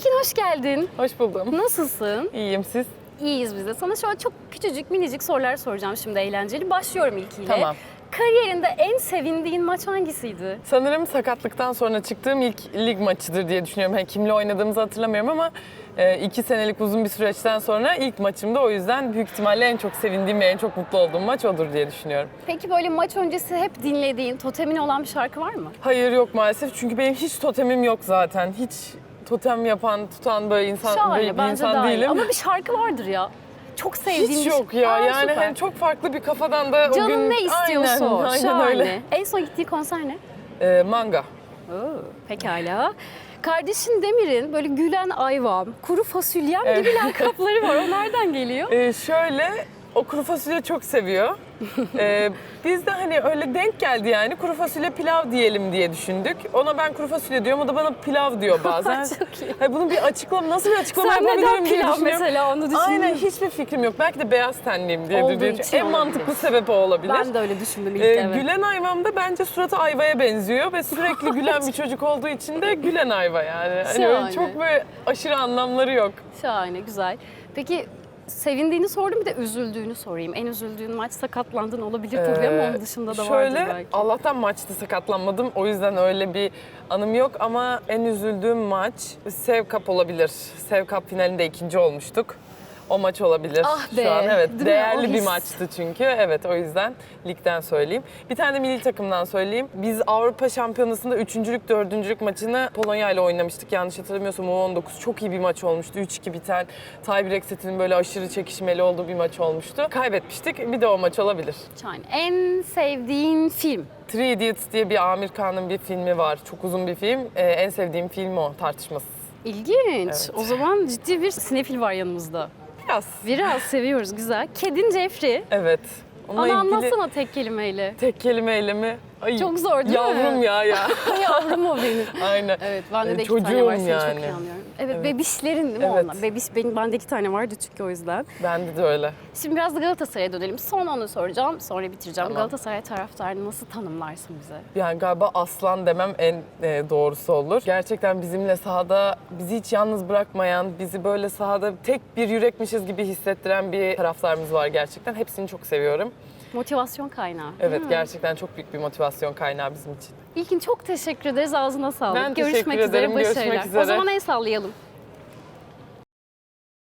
İlkin hoş geldin. Hoş buldum. Nasılsın? İyiyim siz? İyiyiz biz de. Sana şöyle çok küçücük minicik sorular soracağım şimdi eğlenceli. Başlıyorum ilkiyle. Tamam. Kariyerinde en sevindiğin maç hangisiydi? Sanırım sakatlıktan sonra çıktığım ilk lig maçıdır diye düşünüyorum. Hani kimle oynadığımızı hatırlamıyorum ama e, iki senelik uzun bir süreçten sonra ilk maçımda o yüzden büyük ihtimalle en çok sevindiğim ve en çok mutlu olduğum maç odur diye düşünüyorum. Peki böyle maç öncesi hep dinlediğin, totemin olan bir şarkı var mı? Hayır yok maalesef çünkü benim hiç totemim yok zaten. Hiç totem yapan, tutan böyle insan Şahane, böyle bir bence insan daha iyi. değilim. Ama bir şarkı vardır ya. Çok sevdiğin hiç bir yok ya. Aa, yani süper. hani çok farklı bir kafadan da o Canın gün... ne istiyorsa o. Aynen, aynen Şahane. öyle. En son gittiği konser ne? E, manga. Oo, pekala. Kardeşin Demir'in böyle gülen ayvam, kuru fasulyem gibi lakapları var. O nereden geliyor? Ee, şöyle o kuru fasulye çok seviyor. Ee, biz de hani öyle denk geldi yani kuru fasulye pilav diyelim diye düşündük. Ona ben kuru fasulye diyorum o da bana pilav diyor bazen. Çok iyi. Hayır, bunun bir açıklama nasıl bir açıklama Sen yapabilirim neden diye pilav düşünüyorum. mesela onu düşündün Aynen hiçbir fikrim yok. Belki de beyaz tenliyim diye Olduğu diye. için En olabilir. mantıklı sebep o olabilir. Ben de öyle düşündüm ilk Ee, evet. Gülen ayvamda bence suratı ayvaya benziyor ve sürekli gülen bir çocuk olduğu için de gülen ayva yani. Hani öyle Şahane. çok böyle aşırı anlamları yok. Şahane, güzel. Peki sevindiğini sordum bir de üzüldüğünü sorayım. En üzüldüğün maç sakatlandın olabilir tabii ama Ee, onun dışında da Şöyle vardır belki. Allah'tan maçta sakatlanmadım. O yüzden öyle bir anım yok ama en üzüldüğüm maç Sev Cup olabilir. Sev Cup finalinde ikinci olmuştuk. O maç olabilir. Ah be, Şu an evet değil mi? değerli O bir his. maçtı çünkü. Evet o yüzden ligden söyleyeyim. Bir tane de milli takımdan söyleyeyim. Biz Avrupa Şampiyonası'nda üçüncülük, dördüncülük maçını Polonya ile oynamıştık. Yanlış hatırlamıyorsam U19 çok iyi bir maç olmuştu. 3-2 biten tiebreak setinin böyle aşırı çekişmeli olduğu bir maç olmuştu. Kaybetmiştik. Bir de o maç olabilir. Şahane. En sevdiğin film? Three Idiots diye bir Amir Khan'ın bir filmi var. Çok uzun bir film. Ee, en sevdiğim film o tartışmasız. İlginç. O zaman ciddi bir sinefil var yanımızda. Biraz. Biraz seviyoruz, güzel. Kedin Jeffrey. Evet. Onunla Bana ilgili anlatsana tek kelimeyle. tek kelimeyle mi? Ay, Çok zor değil mi? Yavrum ya ya. Yavrum o benim. Aynen. Evet, bende de iki tane var. Seni çok yani. iyi anlıyorum. Evet, Evet. bebişlerin değil mi Evet. onlar? Bebiş, benim, bende iki tane vardı çünkü o yüzden. Bende de öyle. Şimdi biraz da Galatasaray'a dönelim. Son onu soracağım, sonra bitireceğim. Tamam. Galatasaray taraftarını nasıl tanımlarsın bize? Yani galiba aslan demem en e, doğrusu olur. Gerçekten bizimle sahada bizi hiç yalnız bırakmayan, bizi böyle sahada tek bir yürekmişiz gibi hissettiren bir taraftarımız var gerçekten. Hepsini çok seviyorum. Motivasyon kaynağı. Evet gerçekten çok büyük bir motivasyon kaynağı bizim için. İlkin çok teşekkür ederiz. Ağzına sağlık. Ben teşekkür Görüşmek üzere, ederim, görüşmek başarılar. O üzere. zaman el sallayalım.